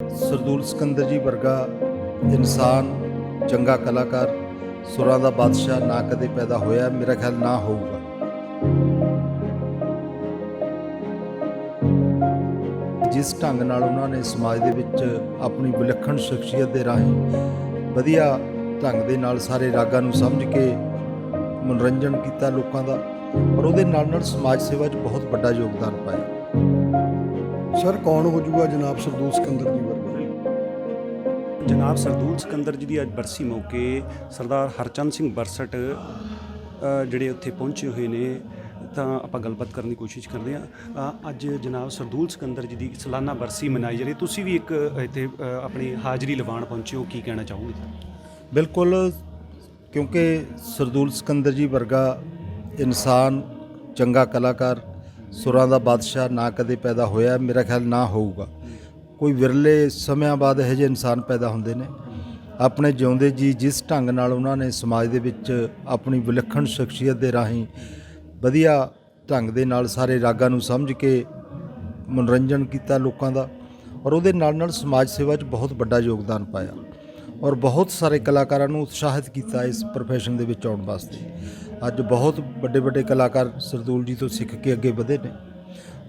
ਸਰਦੂਲ ਸਿਕੰਦਰ ਜੀ ਵਰਗਾ ਇਨਸਾਨ, ਚੰਗਾ ਕਲਾਕਾਰ, ਸੁਰਾਂ ਦਾ ਬਾਦਸ਼ਾਹ ਨਾ ਕਦੇ ਪੈਦਾ ਹੋਇਆ, ਮੇਰਾ ਖਿਆਲ ਨਾ ਹੋਊਗਾ। ਜਿਸ ਢੰਗ ਨਾਲ ਉਹਨਾਂ ਨੇ ਸਮਾਜ ਦੇ ਵਿੱਚ ਆਪਣੀ ਵਿਲੱਖਣ ਸ਼ਖਸੀਅਤ ਦੇ ਰਾਹੀਂ ਵਧੀਆ ਢੰਗ ਦੇ ਨਾਲ ਸਾਰੇ ਰਾਗਾਂ ਨੂੰ ਸਮਝ ਕੇ ਮਨੋਰੰਜਨ ਕੀਤਾ ਲੋਕਾਂ ਦਾ, ਔਰ ਉਹਦੇ ਨਾਲ ਨਾਲ ਸਮਾਜ ਸੇਵਾ 'ਚ ਬਹੁਤ ਵੱਡਾ ਯੋਗਦਾਨ ਪਾਇਆ। ਸਰ ਕੌਣ ਹੋ ਜਾਊਗਾ ਜਨਾਬ ਸਰਦੂਲ ਸਿਕੰਦਰ ਜੀ ਵਰਗਾ? ਜਨਾਬ ਸਰਦੂਲ ਸਿਕੰਦਰ ਜੀ ਦੀ ਅੱਜ ਬਰਸੀ ਮੌਕੇ ਸਰਦਾਰ ਹਰਚੰਦ ਸਿੰਘ ਬਰਸਟ ਜਿਹੜੇ ਉੱਥੇ ਪਹੁੰਚੇ ਹੋਏ ਨੇ ਤਾਂ ਆਪਾਂ ਗੱਲਬਾਤ ਕਰਨ ਦੀ ਕੋਸ਼ਿਸ਼ ਕਰਦੇ ਹਾਂ। ਅੱਜ ਜਨਾਬ ਸਰਦੂਲ ਸਿਕੰਦਰ ਜੀ ਦੀ ਸਾਲਾਨਾ ਬਰਸੀ ਮਨਾਈ ਜਾ ਰਹੀ ਹੈ। ਤੁਸੀਂ ਵੀ ਇੱਕ ਇੱਥੇ ਆਪਣੀ ਹਾਜ਼ਰੀ ਲਵਾਉਣ ਪਹੁੰਚੇ ਹੋ ਕੀ ਕਹਿਣਾ ਚਾਹੋਗੇ? ਬਿਲਕੁਲ ਕਿਉਂਕਿ ਸਰਦੂਲ ਸਿਕੰਦਰ ਜੀ ਵਰਗਾ ਇਨਸਾਨ ਚੰਗਾ ਕਲਾਕਾਰ ਸੁਰਾਂ ਦਾ ਬਾਦਸ਼ਾਹ ਨਾ ਕਦੇ ਪੈਦਾ ਹੋਇਆ, ਮੇਰਾ ਖਿਆਲ ਨਾ ਹੋਊਗਾ। ਕੋਈ ਵਿਰਲੇ ਸਮਿਆਂ ਬਾਅਦ ਇਹੋ ਜਿਹੇ ਇਨਸਾਨ ਪੈਦਾ ਹੁੰਦੇ ਨੇ। ਆਪਣੇ ਜਿਉਂਦੇ ਜੀ ਜਿਸ ਢੰਗ ਨਾਲ ਉਹਨਾਂ ਨੇ ਸਮਾਜ ਦੇ ਵਿੱਚ ਆਪਣੀ ਵਿਲੱਖਣ ਸ਼ਖਸੀਅਤ ਦੇ ਰਾਹੀਂ ਵਧੀਆ ਢੰਗ ਦੇ ਨਾਲ ਸਾਰੇ ਰਾਗਾਂ ਨੂੰ ਸਮਝ ਕੇ ਮਨੋਰੰਜਨ ਕੀਤਾ ਲੋਕਾਂ ਦਾ ਔਰ ਉਹਦੇ ਨਾਲ ਨਾਲ ਸਮਾਜ ਸੇਵਾ 'ਚ ਬਹੁਤ ਵੱਡਾ ਯੋਗਦਾਨ ਪਾਇਆ ਔਰ ਬਹੁਤ ਸਾਰੇ ਕਲਾਕਾਰਾਂ ਨੂੰ ਉਤਸ਼ਾਹਿਤ ਕੀਤਾ ਇਸ profession ਦੇ ਵਿੱਚ ਆਉਣ ਵਾਸਤੇ। ਅੱਜ ਬਹੁਤ ਵੱਡੇ ਵੱਡੇ ਕਲਾਕਾਰ ਸਰਦੂਲ ਜੀ ਤੋਂ ਸਿੱਖ ਕੇ ਅੱਗੇ ਵਧੇ ਨੇ।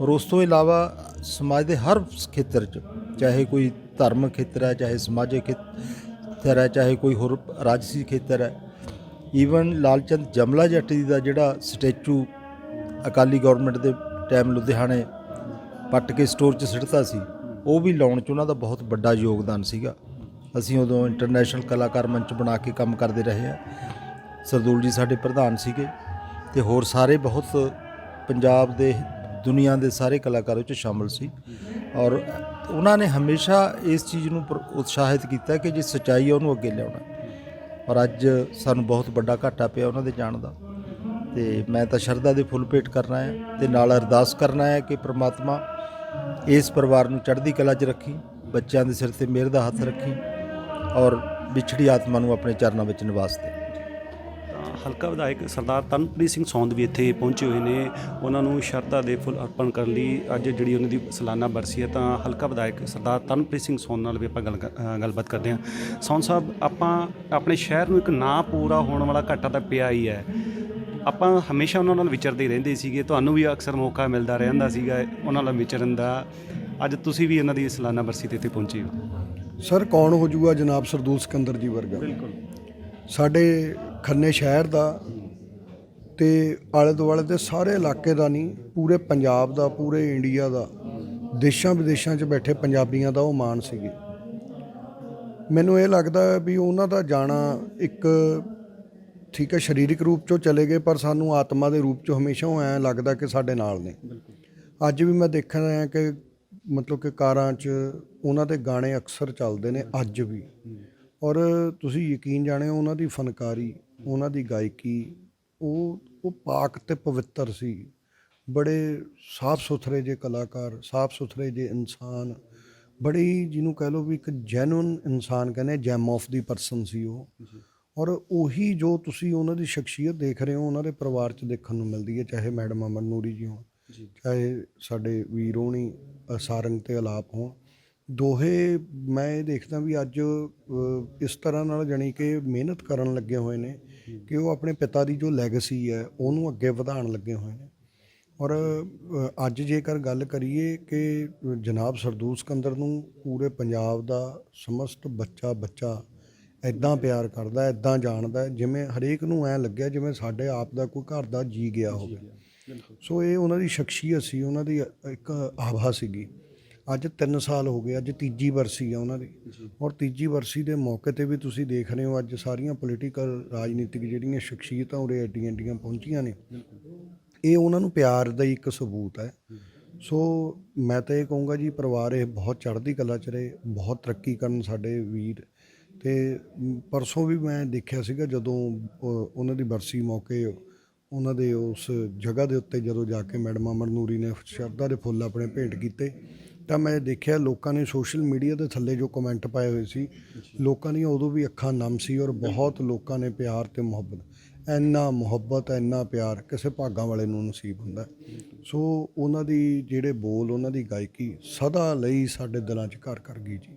ਔਰ ਉਸ ਤੋਂ ਇਲਾਵਾ ਸਮਾਜ ਦੇ ਹਰ ਖੇਤਰ 'ਚ, ਚਾਹੇ ਕੋਈ ਧਾਰਮਿਕ ਖੇਤਰ ਹੈ, ਚਾਹੇ ਸਮਾਜਿਕ ਖੇਤਰ ਹੈ, ਚਾਹੇ ਕੋਈ ਹੋਰ ਰਾਜਸੀ ਖੇਤਰ ਹੈ ਈਵਨ ਲਾਲਚੰਦ ਜਮਲਾ ਜੱਟ ਜੀ ਦਾ ਜਿਹੜਾ ਸਟੈਚੂ ਅਕਾਲੀ ਗਵਰਨਮੈਂਟ ਦੇ ਟਾਈਮ ਲੁਧਿਆਣੇ ਪੱਟ ਕੇ ਸਟੋਰ 'ਚ ਸਿੱਟਤਾ ਸੀ, ਉਹ ਵੀ ਲਾਉਣ 'ਚ ਉਹਨਾਂ ਦਾ ਬਹੁਤ ਵੱਡਾ ਯੋਗਦਾਨ ਸੀਗਾ। ਅਸੀਂ ਉਦੋਂ ਇੰਟਰਨੈਸ਼ਨਲ ਕਲਾਕਾਰ ਮੰਚ ਬਣਾ ਕੇ ਕੰਮ ਕਰਦੇ ਰਹੇ ਆ ਸਰਦੂਲ ਜੀ ਸਾਡੇ ਪ੍ਰਧਾਨ ਸੀਗੇ ਤੇ ਹੋਰ ਸਾਰੇ ਬਹੁਤ ਪੰਜਾਬ ਦੇ, ਦੁਨੀਆ ਦੇ ਸਾਰੇ ਕਲਾਕਾਰ 'ਚ ਸ਼ਾਮਲ ਸੀ। ਔਰ ਉਹਨਾਂ ਨੇ ਹਮੇਸ਼ਾ ਇਸ ਚੀਜ਼ ਨੂੰ ਪ੍ਰ- ਉਤਸ਼ਾਹਿਤ ਕੀਤਾ ਕਿ ਜੇ ਸੱਚਾਈ ਹੈ ਉਹਨੂੰ ਅੱਗੇ ਲਿਆਉਣਾ। ਔਰ ਅੱਜ ਸਾਨੂੰ ਬਹੁਤ ਵੱਡਾ ਘਾਟਾ ਪਿਆ ਉਹਨਾਂ ਦੇ ਜਾਣ ਦਾ। ਤੇ ਮੈਂ ਤਾਂ ਸ਼ਰਧਾ ਦੇ ਫੁੱਲ ਭੇਟ ਕਰਨਾ ਹੈ ਤੇ ਨਾਲ ਅਰਦਾਸ ਕਰਨਾ ਹੈ ਕਿ ਪ੍ਰਮਾਤਮਾ ਇਸ ਪਰਿਵਾਰ ਨੂੰ ਚੜ੍ਹਦੀ ਕਲਾ 'ਚ ਰੱਖੀ, ਬੱਚਿਆਂ ਦੇ ਸਿਰ ਤੇ ਮਿਹਰ ਦਾ ਹੱਥ ਰੱਖੀ ਔਰ ਵਿਛੜੀ ਆਤਮਾ ਨੂੰ ਆਪਣੇ ਚਰਨਾਂ ਵਿੱਚ ਨਿਵਾਸ ਦੇ। ਹਲਕਾ ਵਿਧਾਇਕ ਸਰਦਾਰ ਤਨਪ੍ਰੀਤ ਸਿੰਘ ਸੌਂਦ ਵੀ ਇੱਥੇ ਪਹੁੰਚੇ ਹੋਏ ਨੇ। ਉਹਨਾਂ ਨੂੰ ਸ਼ਰਧਾ ਦੇ ਫੁੱਲ ਅਰਪਣ ਕਰਨ ਲਈ ਅੱਜ ਜਿਹੜੀ ਉਹਨਾਂ ਦੀ ਸਾਲਾਨਾ ਬਰਸੀ ਹੈ ਤਾਂ ਹਲਕਾ ਵਿਧਾਇਕ ਸਰਦਾਰ ਤਨਪ੍ਰੀਤ ਸਿੰਘ ਸੌਂਦ ਨਾਲ ਵੀ ਆਪਾਂ ਗੱਲਬਾਤ ਕਰਦੇ ਹਾਂ। ਸੌਂਦ ਸਾਹਿਬ ਆਪਾਂ ਆਪਣੇ ਸ਼ਹਿਰ ਨੂੰ ਇੱਕ ਨਾਂ ਪੂਰਾ ਹੋਣ ਵਾਲਾ ਘਾਟਾ ਤਾਂ ਪਿਆ ਹੀ ਹੈ। ਆਪਾਂ ਹਮੇਸ਼ਾ ਉਹਨਾਂ ਨਾਲ ਵਿਚਰਦੇ ਰਹਿੰਦੇ ਸੀਗੇ। ਤੁਹਾਨੂੰ ਵੀ ਅਕਸਰ ਮੌਕਾ ਮਿਲਦਾ ਰਹਿੰਦਾ ਸੀਗਾ ਉਹਨਾਂ ਨਾਲ ਵਿਚਰਨ ਦਾ। ਅੱਜ ਤੁਸੀਂ ਵੀ ਉਹਨਾਂ ਦੀ ਸਾਲਾਨਾ ਬਰਸੀ ਤੇ ਇੱਥੇ ਪਹੁੰਚੇ ਹੋ। ਸਰ ਕੌਣ ਹੋ ਜਾਊਗਾ ਜਨਾਬ ਸਰਦੂਲ ਸਿਕੰਦਰ ਜੀ ਵਰਗਾ? ਬਿਲਕੁਲ। ਸਾਡੇ ਖੰਨੇ ਸ਼ਹਿਰ ਦਾ ਤੇ ਆਲੇ ਦੁਆਲੇ ਦੇ ਸਾਰੇ ਇਲਾਕੇ ਦਾ ਨਹੀਂ, ਪੂਰੇ ਪੰਜਾਬ ਦਾ, ਪੂਰੇ ਇੰਡੀਆ ਦਾ, ਦੇਸ਼ਾਂ ਵਿਦੇਸ਼ਾਂ 'ਚ ਬੈਠੇ ਪੰਜਾਬੀਆਂ ਦਾ ਉਹ ਮਾਣ ਸੀਗੇ। ਮੈਨੂੰ ਇਹ ਲੱਗਦਾ ਵੀ ਉਹਨਾਂ ਦਾ ਜਾਣਾ ਇੱਕ ਠੀਕ ਹੈ, ਸਰੀਰਕ ਰੂਪ 'ਚੋਂ ਚਲੇ ਗਏ, ਪਰ ਸਾਨੂੰ ਆਤਮਾ ਦੇ ਰੂਪ 'ਚ ਹਮੇਸ਼ਾ ਉਹ ਐਂ ਲੱਗਦਾ ਕਿ ਸਾਡੇ ਨਾਲ ਨੇ। ਅੱਜ ਵੀ ਮੈਂ ਦੇਖ ਰਿਹਾ ਕਿ ਮਤਲਬ ਕਿ ਕਾਰਾਂ 'ਚ ਉਹਨਾਂ ਦੇ ਗਾਣੇ ਅਕਸਰ ਚੱਲਦੇ ਨੇ, ਅੱਜ ਵੀ। ਔਰ ਤੁਸੀਂ ਯਕੀਨ ਜਾਣਿਓ ਉਹਨਾਂ ਦੀ ਫਨਕਾਰੀ ਉਹਨਾਂ ਦੀ ਗਾਇਕੀ ਉਹ ਉਹ ਪਾਕ ਤੇ ਪਵਿੱਤਰ ਸੀ। ਬੜੇ ਸਾਫ਼ ਸੁਥਰੇ ਜੇ ਕਲਾਕਾਰ ਸਾਫ਼ ਸੁਥਰੇ ਜੇ ਇਨਸਾਨ ਬੜੀ ਜਿਹਨੂੰ ਕਹਿ ਲਓ ਵੀ ਇੱਕ ਜੈਨੂਨ ਇਨਸਾਨ ਕਹਿੰਦੇ ਜੈਮ ਆਫ ਦੀ ਪਰਸਨ ਸੀ ਉਹ। ਔਰ ਉਹੀ ਜੋ ਤੁਸੀਂ ਉਹਨਾਂ ਦੀ ਸ਼ਖਸੀਅਤ ਦੇਖ ਰਹੇ ਹੋ ਉਹਨਾਂ ਦੇ ਪਰਿਵਾਰ 'ਚ ਦੇਖਣ ਨੂੰ ਮਿਲਦੀ ਹੈ ਚਾਹੇ ਮੈਡਮ ਅਮਨ ਨੂਰੀ ਜੀ ਹੋਣ ਚਾਹੇ ਸਾਡੇ ਵੀਰ ਹੋਣੀ ਅ, ਸਾਰੰਗ ਤੇ ਆਲਾਪ ਹੋਣ। ਦੋਹੇ ਮੈਂ ਇਹ ਦੇਖਦਾ ਵੀ ਅੱਜ ਇਸ ਤਰ੍ਹਾਂ ਨਾਲ ਜਾਣੀ ਕਿ ਮਿਹਨਤ ਕਰਨ ਲੱਗੇ ਹੋਏ ਨੇ। ਕਿ ਉਹ ਆਪਣੇ ਪਿਤਾ ਦੀ ਜੋ ਲੈਗੇਸੀ ਹੈ ਉਹਨੂੰ ਅੱਗੇ ਵਧਾਉਣ ਲੱਗੇ ਹੋਏ ਨੇ। ਔਰ ਅੱਜ ਜੇਕਰ ਗੱਲ ਕਰੀਏ ਕਿ ਜਨਾਬ ਸਰਦੂਲ ਸਿਕੰਦਰ ਨੂੰ ਪੂਰੇ ਪੰਜਾਬ ਦਾ ਸਮਸਤ ਬੱਚਾ ਬੱਚਾ ਐਦਾਂ ਪਿਆਰ ਕਰਦਾ ਐਦਾਂ ਜਾਣਦਾ ਜਿਵੇਂ ਹਰੇਕ ਨੂੰ ਐ ਲੱਗਿਆ ਜਿਵੇਂ ਸਾਡੇ ਆਪ ਦਾ ਕੋਈ ਘਰ ਦਾ ਜੀ ਗਿਆ ਹੋਵੇ। ਸੋ ਇਹ ਉਹਨਾਂ ਦੀ ਸ਼ਖਸੀਅਤ ਸੀ ਉਹਨਾਂ ਦੀ ਇੱਕ ਆਭਾ ਸੀਗੀ। ਅੱਜ 3 ਸਾਲ ਹੋ ਗਏ ਅੱਜ ਤੀਜੀ ਵਰਸੀ ਆ ਉਹਨਾਂ ਦੀ। ਔਰ ਤੀਜੀ ਵਰਸੀ ਦੇ ਮੌਕੇ ਤੇ ਵੀ ਤੁਸੀਂ ਦੇਖ ਰਹੇ ਹੋ ਅੱਜ ਸਾਰੀਆਂ ਪੋਲੀਟੀਕਲ ਰਾਜਨੀਤਿਕ ਜਿਹੜੀਆਂ ਸ਼ਖਸੀਅਤਾਂ ਉਰੇ ਐਡੀਆਂ ਐਡੀਆਂ ਪਹੁੰਚੀਆਂ ਨੇ। ਇਹ ਉਹਨਾਂ ਨੂੰ ਪਿਆਰ ਦਾ ਹੀ ਇੱਕ ਸਬੂਤ ਹੈ। ਸੋ ਮੈਂ ਤਾਂ ਇਹ ਕਹੂੰਗਾ ਜੀ ਪਰਿਵਾਰ ਇਹ ਬਹੁਤ ਚੜ੍ਹਦੀ ਕਲਾ ਚ ਰਹੇ ਬਹੁਤ ਤਰੱਕੀ ਕਰਨ ਸਾਡੇ ਵੀਰ। ਤੇ ਪਰਸੋਂ ਵੀ ਮੈਂ ਦੇਖਿਆ ਸੀਗਾ ਜਦੋਂ ਉਹ- ਉਹਨਾਂ ਦੀ ਬਰਸੀ ਮੌਕੇ ਉਹਨਾਂ ਦੇ ਉਸ ਜਗ੍ਹਾ ਦੇ ਉੱਤੇ ਜਦੋਂ ਜਾ ਕੇ ਮੈਡਮ ਅਮਰ ਨੂਰੀ ਨੇ ਸ਼ਰਧਾ ਦੇ ਫੁੱਲ ਆਪਣੇ ਭੇਂਟ ਕੀਤੇ ਤਾਂ ਮੈਂ ਦੇਖਿਆ ਲੋਕਾਂ ਨੇ ਸੋਸ਼ਲ ਮੀਡੀਆ ਦੇ ਥੱਲੇ ਜੋ ਕਮੈਂਟ ਪਾਏ ਹੋਏ ਸੀ ਲੋਕਾਂ ਦੀਆਂ ਉਦੋਂ ਵੀ ਅੱਖਾਂ ਨਮ ਸੀ ਔਰ ਬਹੁਤ ਲੋਕਾਂ ਨੇ ਪਿਆਰ ਤੇ ਮੁਹੱਬਤ ਇੰਨਾ ਮੁਹੱਬਤ ਇੰਨਾ ਪਿਆਰ ਕਿਸੇ ਭਾਗਾਂ ਵਾਲੇ ਨੂੰ ਨਸੀਬ ਹੁੰਦਾ। ਸੋ ਉਹਨਾਂ ਦੀ ਜਿਹੜੇ ਬੋਲ ਉਹਨਾਂ ਦੀ ਗਾਇਕੀ ਸਦਾ ਲਈ ਸਾਡੇ ਦਿਲਾਂ 'ਚ ਘਰ ਕਰ ਗਈ ਜੀ।